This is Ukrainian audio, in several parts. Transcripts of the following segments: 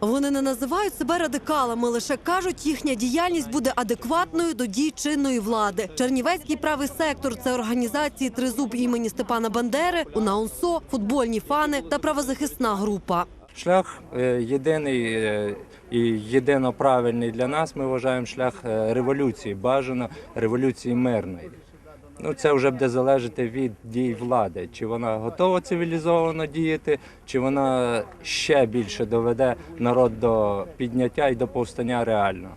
Вони не називають себе радикалами, лише кажуть, їхня діяльність буде адекватною до дій чинної влади. Чернівецький правий сектор це організації Тризуб імені Степана Бандери, УНАУНСО, футбольні фани та правозахисна група. Шлях е, єдиний е, і єдино правильний для нас. Ми вважаємо шлях е, революції, бажано революції мирної. Ну, це вже буде залежати від дій влади, чи вона готова цивілізовано діяти, чи вона ще більше доведе народ до підняття і до повстання реального.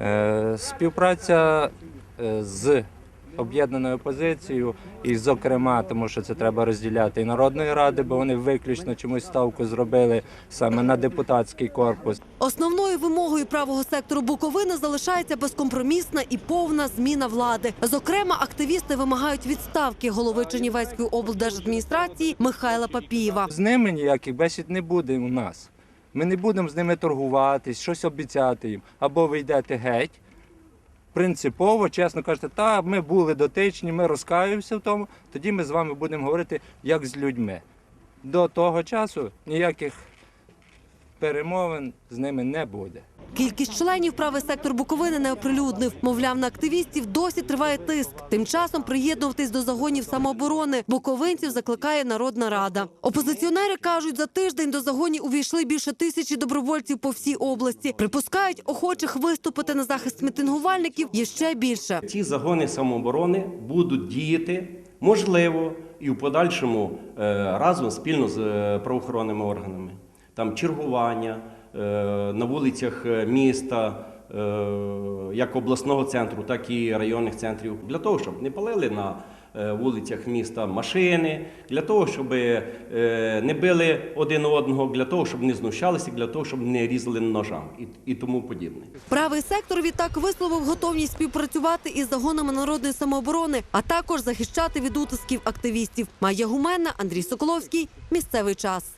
Е, Співпраця е, з об'єднаною опозицією, і, зокрема, тому що це треба розділяти і Народної ради, бо вони виключно чомусь ставку зробили саме на депутатський корпус. Основною вимогою правого сектору Буковини залишається безкомпромісна і повна зміна влади. Зокрема, активісти вимагають відставки голови Чернівецької облдержадміністрації Михайла Папієва. З ними ніяких бесід не буде у нас. Ми не будемо з ними торгуватись, щось обіцяти їм. Або ви йдете геть. Принципово, чесно кажете, та ми були дотичні, ми розкаюємося в тому, тоді ми з вами будемо говорити як з людьми. До того часу ніяких перемовин з ними не буде. Кількість членів правий сектор Буковини не оприлюднив. Мовляв, на активістів досі триває тиск. Тим часом приєднуватись до загонів самооборони буковинців закликає Народна Рада. Опозиціонери кажуть, за тиждень до загонів увійшли більше тисячі добровольців по всій області. Припускають, охочих виступити на захист мітингувальників є ще більше. Ці загони самооборони будуть діяти, можливо, і в подальшому е, разом спільно з е, правоохоронними органами. Там чергування на вулицях е, міста, е, як обласного центру, так і районних центрів, для того, щоб не палили на е, вулицях міста машини, для того, щоб е, не били один одного, для того, щоб не знущалися, для того, щоб не різали ножами і, і тому подібне. Правий сектор відтак висловив готовність співпрацювати із загонами народної самооборони, а також захищати від утисків активістів. Майя Гуменна, Андрій Соколовський. Місцевий час.